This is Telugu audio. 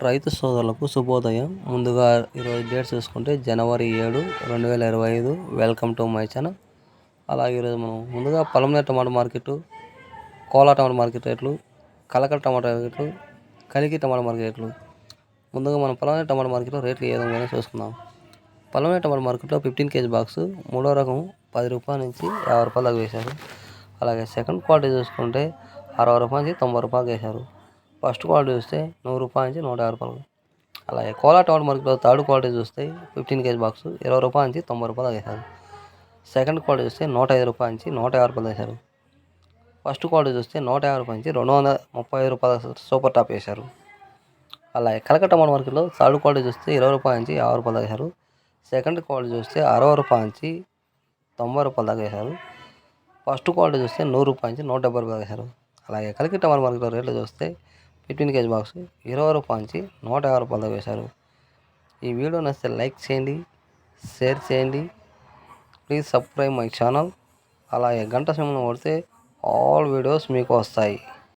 రైతు సోదరులకు శుభోదయం. ముందుగా ఈరోజు డేట్స్ చూసుకుంటే జనవరి ఏడు రెండు వేల ఇరవై ఐదు. Welcome to my channel. అలాగే ఈరోజు మనం ముందుగా Palamaner tomato market Kolar tomato market రేట్లు కలకల టమాటా రేట్లు కలికి టమాటా మార్కెట్ రేట్లు. ముందుగా మనం పొలంనేరు టమాటో మార్కెట్లో రేట్లు ఏ విధంగా చూసుకుందాం. పొలంనేరు టమాటా మార్కెట్లో ఫిఫ్టీన్ కేజీ బాక్స్ మూడో రకం పది రూపాయల నుంచి యాభై రూపాయలకు వేశారు. అలాగే సెకండ్ క్వాలిటీ చూసుకుంటే అరవై రూపాయల నుంచి తొంభై రూపాయలకు వేశారు. ఫస్ట్ క్వాలిటీ చూస్తే నూరు రూపాయల నుంచి నూట యాభై రూపాయలు. అలాగే కోలా టమాటా మార్కెట్లో థర్డ్ క్వాలిటీ చూస్తే ఫిఫ్టీన్ కేజీ బాక్స్ ఇరవై రూపాయల నుంచి తొంభై రూపాయలు వేశారు. సెకండ్ క్వాలిటీ చూస్తే నూట ఐదు రూపాయల నుంచి నూట యాభై రూపాయలు వేశారు. ఫస్ట్ క్వాలిటీ చూస్తే నూట యాభై రూపాయల నుంచి రెండు వందల ముప్పై ఐదు రూపాయల సూపర్ టాప్ వేశారు. అలాగే కలకట్ట టమాటా మార్కెట్లో థర్డ్ క్వాలిటీ చూస్తే ఇరవై రూపాయల నుంచి యాభై రూపాయలు వేశారు. సెకండ్ క్వాలిటీ చూస్తే అరవై రూపాయల నుంచి తొంభై రూపాయల దాకా వేశారు. ఫస్ట్ క్వాలిటీ చూస్తే నూరు రూపాయల నుంచి నూట డెబ్బై రూపాయలు వేశారు. అలాగే కలికి టమాటా మార్కెట్లో రేట్లు చూస్తే ఫిఫ్టీన్ కేజీ బాక్స్ ఇరవై రూపాయల నుంచి నూట యాభై రూపాయల దాకా వేశారు. ఈ వీడియో నచ్చితే లైక్ చేయండి షేర్ చేయండి. Please subscribe my channel. అలాగే గంట సమయం కొడితే ఆల్ వీడియోస్ మీకు వస్తాయి.